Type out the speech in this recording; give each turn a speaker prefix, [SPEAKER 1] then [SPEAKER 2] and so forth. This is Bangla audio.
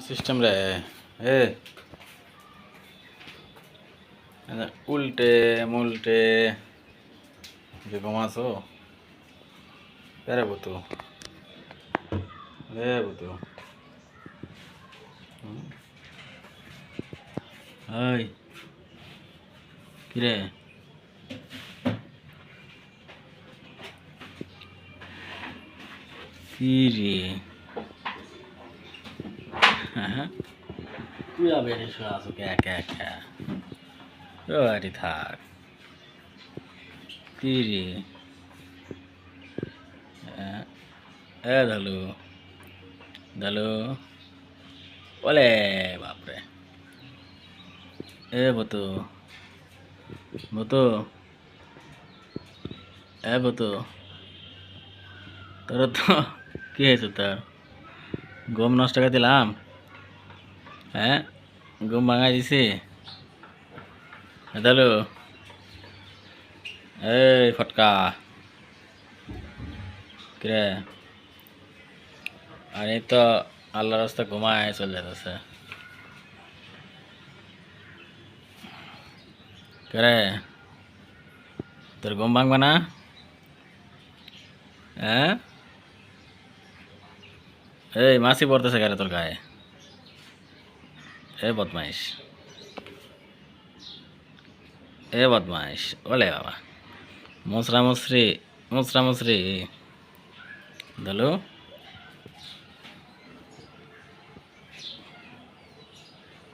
[SPEAKER 1] সিস্টেম রে এ উল্টে মুলটে যে ঘুমাছো পেরে বুতু রে বুতু হাই কিরে কি রে হ্যাঁ। তুই থাক। কি রে? হ্যাঁ? ধালু ধালু বলে বাপরে। এ বতু। বতু। এ বতু। তোর তো কি হয়েছে তোর? গম নষ্ট করে দিলাম? হ্যাঁ গম ভাঙাই দিছি দালু এই ফটকা কিরে আর এই তো আল্লাহ রাস্তা ঘুমায় চলে যেতেছে কিরে তোর ঘুম ভাঙবে না হ্যাঁ এই মাসি পড়তেছে কেন তোর গায়ে এ বদমাইশ। এ বদমাইশ। ওলে বাবা। মশরা মশরি মশরা মশরি দলু।